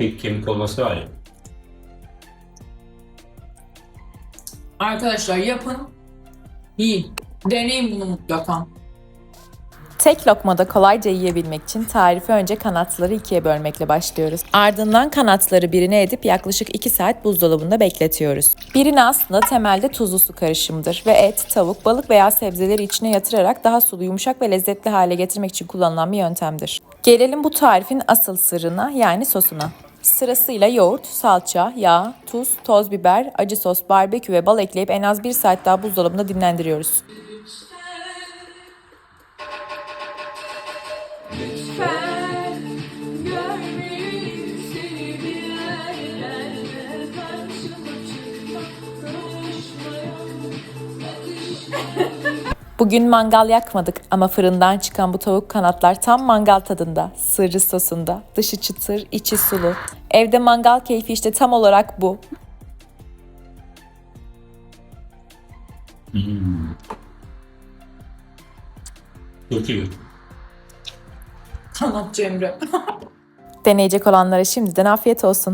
Tek kemik olması var ya. Arkadaşlar yapın. Yiyin. Deneyin bunu mutlaka. Tek lokmada kolayca yiyebilmek için tarifi önce kanatları ikiye bölmekle başlıyoruz. Ardından kanatları birine edip yaklaşık 2 saat buzdolabında bekletiyoruz. Birini aslında temelde tuzlu su karışımıdır ve et, tavuk, balık veya sebzeleri içine yatırarak daha sulu, yumuşak ve lezzetli hale getirmek için kullanılan bir yöntemdir. Gelelim bu tarifin asıl sırrına yani sosuna. Sırasıyla yoğurt, salça, yağ, tuz, toz biber, acı sos, barbekü ve bal ekleyip en az 1 saat daha buzdolabında dinlendiriyoruz. Bugün mangal yakmadık ama fırından çıkan bu tavuk kanatlar tam mangal tadında, sırrı sosunda, dışı çıtır, içi sulu. Evde mangal keyfi işte tam olarak bu. Çok iyi. Kanat Cemre. Deneyecek olanlara şimdiden afiyet olsun.